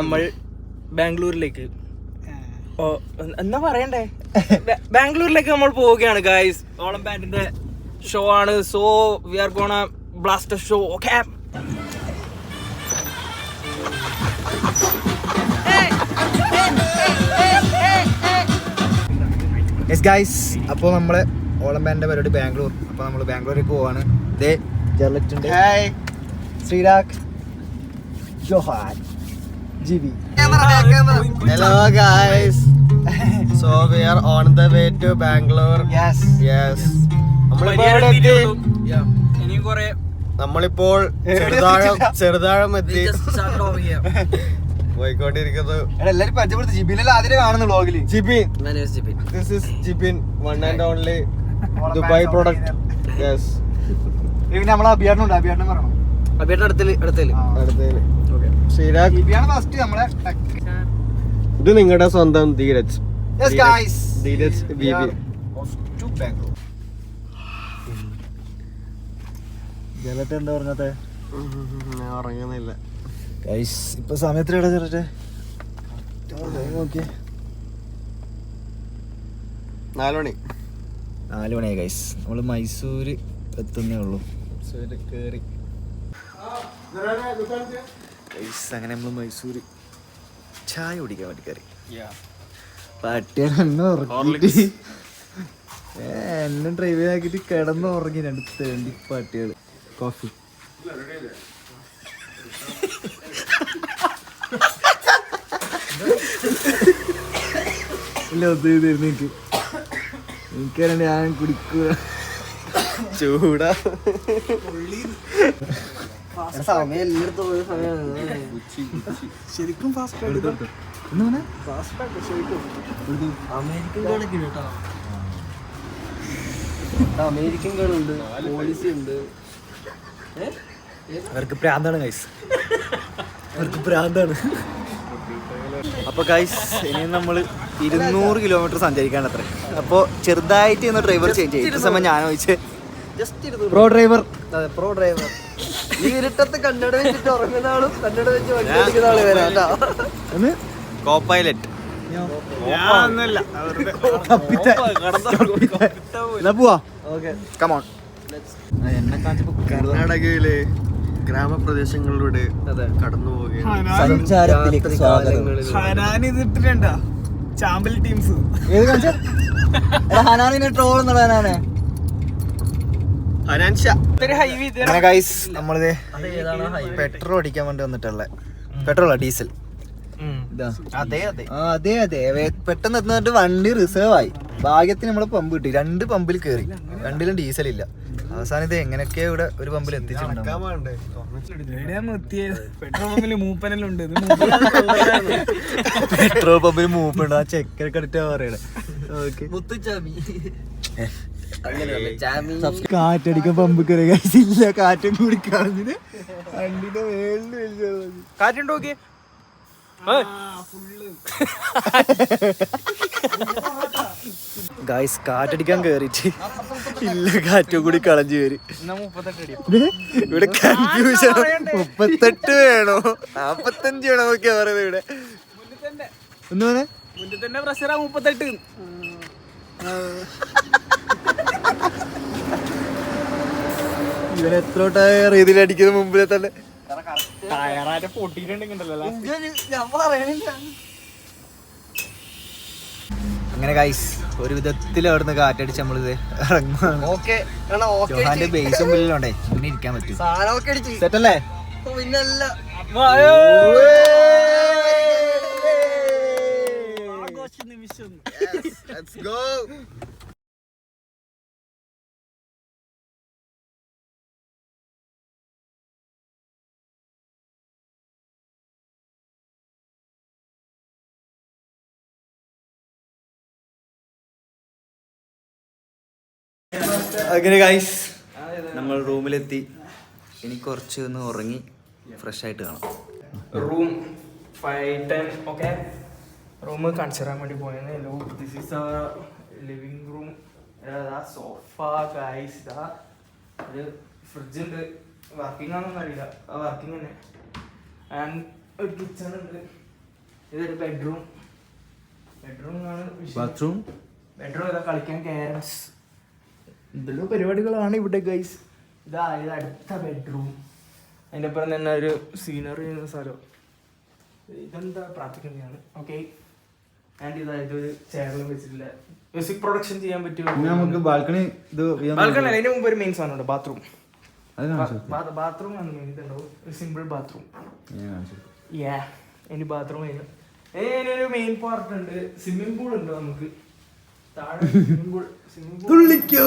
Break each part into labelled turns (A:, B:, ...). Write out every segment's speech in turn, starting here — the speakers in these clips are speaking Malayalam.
A: നമ്മൾ ബാംഗ്ലൂരിലേക്ക്. ഓ എന്താ പറയണ്ടേ? ബാംഗ്ലൂരിലേക്ക് നമ്മൾ പോവുകയാണ് ഗായ്സ് ഓളം ബാൻഡിന്റെ ഷോ ആണ്. So we are gonna blaster show okay
B: yes guys അപ്പോൾ നമ്മൾ ഓളം ബാൻഡിന്റെ പരിപാടി ബാംഗ്ലൂർ. അപ്പോൾ നമ്മൾ ബാംഗ്ലൂരിലേക്ക് പോവാണ്. ദേ ജർലറ്റ് ഉണ്ട് hi Sreerag. Johan. G B
C: Hello guys. so we are on the way to Bangalore.
B: Yes
A: കുറെ
C: നമ്മളിപ്പോൾ ചെറുതാഴം ചെറുതാഴം എത്തി പോയിക്കൊണ്ടിരിക്കുന്നു.
B: എടാ എല്ലാരും പരിചയപ്പെടുത്തി. ജിബിനല്ല ആദ്യമേ കാണുന്നു വ്ളോഗിൽ
C: Jibin this is Jibin one and only Dubai product yes
B: പിന്നെ നമ്മളെ അഭിയാനുണ്ട് അഭിയാനും പറയണം
A: അബിയുടെ അടുത്തൽ അടുത്തൽ.
C: അടുത്തതിന് ഇത് നിങ്ങളുടെ സ്വന്തം ധീരജ്.
B: യെസ് ഗൈസ്
C: ധീരജ്
B: ജലട്ട് എന്താ പറഞ്ഞത്
C: ഉറങ്ങുന്നില്ല.
B: ഗൈസ് ഇപ്പൊ സമയത്തിലെടാ ഇട ചെറിട്ട് നോക്കിയേ
C: നാല് മണി.
B: നാല് മണിയായി ഗൈസ് നമ്മൾ മൈസൂര് എത്തുന്നേ ഉള്ളൂ.
C: കേറി.
B: ഗൈസ് അങ്ങനെ നമ്മൾ മൈസൂർ ചായ കുടിക്കാൻ വേണ്ടി കയറി പട്ടിയാണ് എന്നെ ഡ്രൈവ് ചെയ്താക്കിട്ട് കിടന്ന് ഉറങ്ങി രണ്ട് തേണ്ടി പട്ടികൾ. കോഫി ഇല്ല ഒത്തു തരുന്നു എനിക്ക്. എനിക്കറിയാണ്ട് ഞാൻ കുടിക്കുക.
C: ചൂടാ.
B: സമയം എല്ലായിടത്തും പോയ സമയമാണ് ശരിക്കും ഫാസ്റ്റ് എന്താ
A: അമേരിക്കൻ കേട്ടോ. അമേരിക്കൻ കളുണ്ട് പോളിസി ഉണ്ട്.
B: അവർക്ക് പ്രാന്താണ് ഗൈസ് അവർക്ക് പ്രാന്താണ്. അപ്പൊ ഗൈസ് ഇനി നമ്മൾ ഇരുന്നൂറ് കിലോമീറ്റർ സഞ്ചരിക്കാൻ അത്ര. അപ്പൊ ചെറുതായിട്ട് ഇന്ന് ഡ്രൈവർ ചേഞ്ച് ചെയ്യും. സമയം ഞാൻ ചോദിച്ചേ.
A: ജസ്റ്റ് ഇരുന്നു
B: പ്രോ ഡ്രൈവർ
A: അതെ പ്രോ ഡ്രൈവർ ഈ ഇരുട്ടത്ത് കണ്ണട വെച്ചിട്ട് ഉറങ്ങുന്ന ആളും കണ്ണട വെച്ച് വണ്ടി ഓടിക്കുന്ന
B: ആൾ വരാട്ടോ കോപ്പൈലറ്റ്
C: കർണാടകയിലെ ഗ്രാമപ്രദേശങ്ങളിലൂടെ കടന്നു പോവുകയാണ്.
B: സ്വാഗതം.
D: ചാമ്പൽ ടീംസ്.
B: ഏത് ഹനാനിനെ ട്രോൾ എന്നുള്ള ഹനാനെ
C: ഹനാൻഷ
D: ഹൈവേ
B: അങ്ങനെ ഗൈസ് നമ്മളിത് പെട്രോൾ അടിക്കാൻ വേണ്ടി വന്നിട്ടുള്ള പെട്രോളാ ഡീസൽ
A: അതെ അതെ.
B: ആ അതെ അതെ. പെട്ടെന്ന് എത്തുന്നിട്ട് വണ്ടി റിസേർവ് ആയി. ഭാഗ്യത്തിന് നമ്മളെ പമ്പ് കിട്ടി. രണ്ട് പമ്പിൽ കയറി രണ്ടിലും ഡീസൽ ഇല്ല. അവസാനം ഇത് എങ്ങനെയൊക്കെ ഇവിടെ ഒരു പമ്പിൽ എത്തിച്ചിട്ടുണ്ട്.
D: പെട്രോൾ പമ്പിൽ മൂപ്പനെല്ലാം ഉണ്ട്.
B: പെട്രോൾ പമ്പിൽ മൂപ്പുണ്ട്. ആ ചെക്കർ കടിട്ടാ പറയണേ. ഓക്കെ കാറ്റടിക്കാൻ പമ്പ് കയറി. ഇല്ല. കാറ്റും കൂടി കളഞ്ഞിട്ട് വണ്ടിന്റെ മേളിൽ
A: കാറ്റുണ്ടോ നോക്കിയേ?
B: ഗായ്സ് കാറ്റടിക്കാൻ കേറിട്ട് ഇല്ല കാറ്റും കൂടി കളഞ്ഞു കയറി ഇവിടെ കൺഫ്യൂഷൻ മുപ്പത്തെട്ട് വേണോ? നാപ്പത്തഞ്ച് വേണോ നോക്കിയാ പറയുന്നത് ഇവിടെ. ഒന്ന് പറഞ്ഞേ
D: തന്നെ പ്രഷറാ മുപ്പത്തെട്ട്.
B: ഇവൻ എത്ര ടയർ ഇതിലടിക്കുന്ന മുമ്പിലെ തന്നെ.
D: പൊട്ടിയിട്ടുണ്ടെങ്കിലല്ലോ
B: അങ്ങനെ ഗൈസ് ഒരു വിധത്തിൽ അവിടുന്ന് കാറ്റടിച്ച് നമ്മളിത് ഇറങ്ങുവാണ്. ബേസും ബില്ലുണ്ടേ ഇങ്ങനെ ഇരിക്കാൻ പറ്റും.
A: സാധനമൊക്കെ അടിച്ച്.
B: സെറ്റ് അല്ലേ?
A: പിന്നല്ല.
C: Let's go.
B: അങ്ങനെ ഗൈസ് നമ്മൾ റൂമിലെത്തി. ഇനി കുറച്ച് ഒന്ന് ഉറങ്ങി ഫ്രഷ് ആയിട്ട് കാണാം.
A: Room five ten okay room കാണിച്ചു തരാൻ വേണ്ടി പോയത് this is living room sofa guys ഇതാ ഒരു ഫ്രിഡ്ജ് ഉണ്ട്. വർക്കിംഗ് ആണെന്ന് അറിയില്ല. ആ വർക്കിംഗ് തന്നെ. ആൻഡ് ഒരു കിച്ചൺ ഉണ്ട്. ഇതൊരു ബെഡ്റൂം ബെഡ്റൂം ആണ്
B: ബാത്റൂം
A: ബെഡ്റൂം ഇതാ കളിക്കാൻ ക്യാരംസ് എന്തെല്ലോ പരിപാടികളാണ് ഇവിടെ ഗൈസ് ഇതാ ഇത് അടുത്ത ബെഡ്റൂം അതിന്റെ അപ്പുറം തന്നെ ഒരു സീനറി ചെയ്യുന്ന സ്ഥലം. ഇതെന്താ പ്രാർത്ഥിക്കുന്നതാണ് ഓക്കെ ആൻഡ് ഇതായത് ഒരു ചെയറിലും വെച്ചിട്ടില്ല. മ്യൂസിക് പ്രൊഡക്ഷൻ ചെയ്യാൻ
B: പറ്റും
A: പറ്റുമോ
B: നമുക്ക് ബാൽക്കണി ഇത്
A: ബാൽക്കണി അതിന് മുമ്പ് ഒരു മെയിൻ സാധനമുണ്ട് ബാത്റൂം ബാത്റൂം ആണ് മെയിൻ ഇതുണ്ടാവും. ഒരു സിമ്പിൾ ബാത്റൂം യാ ഇനി ബാത്റൂം കഴിഞ്ഞു ഒരു മെയിൻ പാർട്ട് ഉണ്ട്. സ്വിമ്മിംഗ് പൂൾ ഉണ്ട് നമുക്ക്?
B: തുള്ളിക്കോ.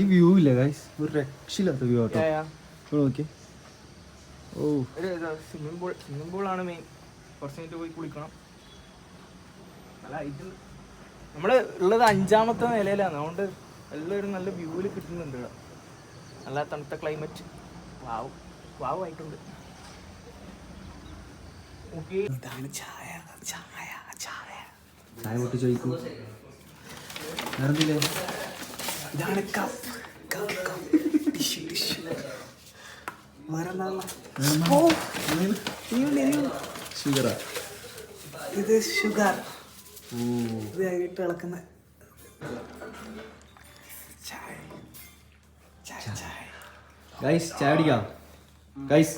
B: ഈ വ്യൂ ഇല്ല ഗൈസ് ഒരു രക്ഷയില്ലാത്ത വ്യൂ ആട്ടോ. നോക്കിയേ. ഓ.
A: സ്വിമ്മിംഗ് പൂൾ സ്വിമ്മിംഗ് പൂൾ ആണ് മെയിൻ കുറച്ച് കഴിഞ്ഞിട്ട് പോയി കുളിക്കണം. നല്ല ഇത് നമ്മൾ ഉള്ളത് അഞ്ചാമത്തെ നിലയിലാണ്. അതുകൊണ്ട് എല്ലാവരും നല്ല വ്യൂവിൽ കിട്ടുന്നുണ്ട് ഇവിടെ. നല്ല തണുത്ത ക്ലൈമറ്റ് വാവ് വാവ് ആയിട്ടുണ്ട്. ഓക്കെ ഇതാണ് ചായ? ചായ ചായ
B: പൊട്ടി ചോദിക്കൂ. വേറെന്തില്ലേ?
A: ഇതാണ് കപ്പ്
B: ഷുഗറാ
A: ഇത് ഷുഗർ ഇളക്കുന്ന ചായ. ചായ
B: ഗൈസ് ചായ. കുടിക്കാം? ഗൈസ്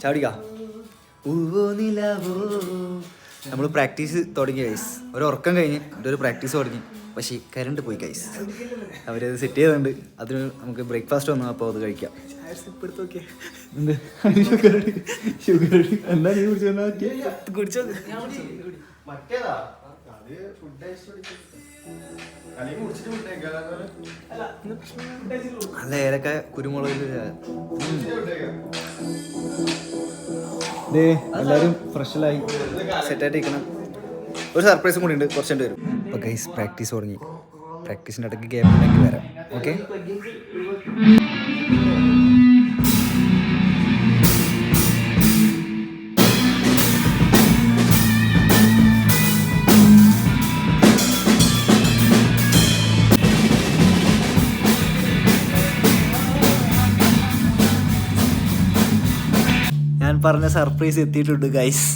B: ചായ കുടിക്കാം? ഊവോ നിലാവോ? നമ്മൾ പ്രാക്ടീസ് തുടങ്ങി ഗൈസ് ഒരു ഉറക്കം കഴിഞ്ഞ് എന്റെ ഒരു പ്രാക്ടീസ് തുടങ്ങി. പക്ഷേ കരണ്ട് പോയി ഗൈസ് അവരത് സെറ്റ് ചെയ്തുണ്ട് അതിന് നമുക്ക് ബ്രേക്ക്ഫാസ്റ്റ് വന്നു അപ്പോൾ അത് കഴിക്കാം.
A: അല്ല ഏതൊക്കെ പ്രശ്നം
B: നല്ല ഏലക്ക കുരുമുളക് എല്ലാവരും ഫ്രഷിലായി. സെറ്റായിട്ട് ഇരിക്കണം. ഒരു സർപ്രൈസും കൂടി ഉണ്ട്. കുറച്ചുണ്ട് വരും. അപ്പോൾ ഗൈസ് പ്രാക്ടീസ് തുടങ്ങി. പ്രാക്ടീസിന്റെ ഇടയ്ക്ക് ഗെയിം ഉണ്ടെങ്കിൽ വരാം. ഓക്കെ ഞാൻ പറഞ്ഞ സർപ്രൈസ് എത്തിയിട്ടുണ്ട് ഗൈസ്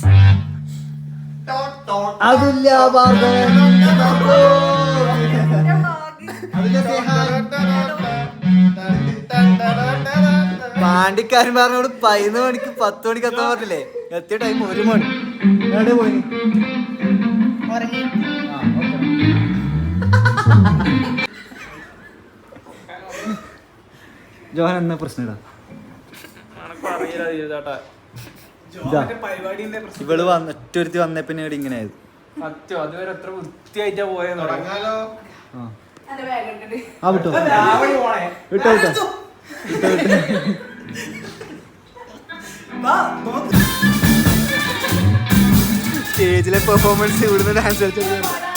B: അതില്ല പാണ്ടിക്കാരൻ പറഞ്ഞോട് പതിനൊന്ന് മണിക്ക് പത്ത് മണിക്ക് എത്താൻ പറഞ്ഞില്ലേ എത്തിയ ടൈം ഒരു മണി. പോയി? ജോഹൻ എന്നാ പ്രശ്നം ഇടാ? ഇതാ. ഇവൾ വന്ന് ഒറ്റൊരുത്തി വന്ന പിന്നെ ഇവിടെ ഇങ്ങനെ ആയത്.
A: സത്യം അതുവരെ എത്ര വൃത്തിയായിട്ടാ
C: തുടങ്ങാലോ?
B: ആ. വിട്ടോ വിട്ടോ. വിട്ടോ സ്റ്റേജിലെ പെർഫോമൻസ് ഇവിടുന്ന് ഡാൻസ് കളിച്ചത്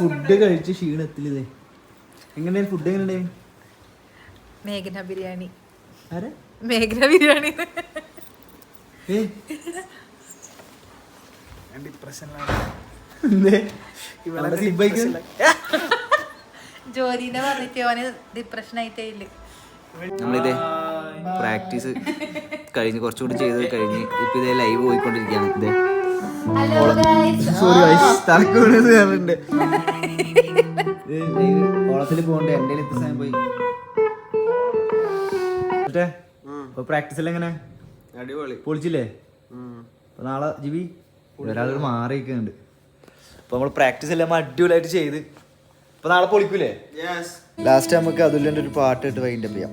B: ഫുഡ് കഴിച്ച് ക്ഷീണത്തിലിതേ എങ്ങനെയാണ് ഫുഡ് എങ്ങനെയുണ്ടായി
E: മേഘന ബിരിയാണി.
B: ആരെ?
E: മേഘന ബിരിയാണി. ജോലിനെ പറഞ്ഞിട്ട് അവന് ഡിപ്രഷൻ ആയിട്ടേ ഇല്ല?
B: നമ്മളിതേ പ്രാക്ടീസ് കഴിഞ്ഞ് കുറച്ചുകൂടി ചെയ്ത് കഴിഞ്ഞ് ഇപ്പൊ ഇതേ ലൈവ് പോയിക്കൊണ്ടിരിക്കുകയാണ്. ഇതേ.
E: Oh.
B: സോറി പോയി.
C: അടിപൊളി.
B: നാളെ മാറിയിരിക്കുന്നുണ്ട്. അപ്പൊ നമ്മൾ പ്രാക്ടീസ് എല്ലാം അടിപൊളിയായിട്ട് ചെയ്ത്. അപ്പൊ നാളെ പൊളിക്കൂലേ? ലാസ്റ്റ് നമുക്ക് അതുലിന്റെ ഒരു പാട്ട് ഇട്ട് വൈകിട്ട് ചെയ്യാം.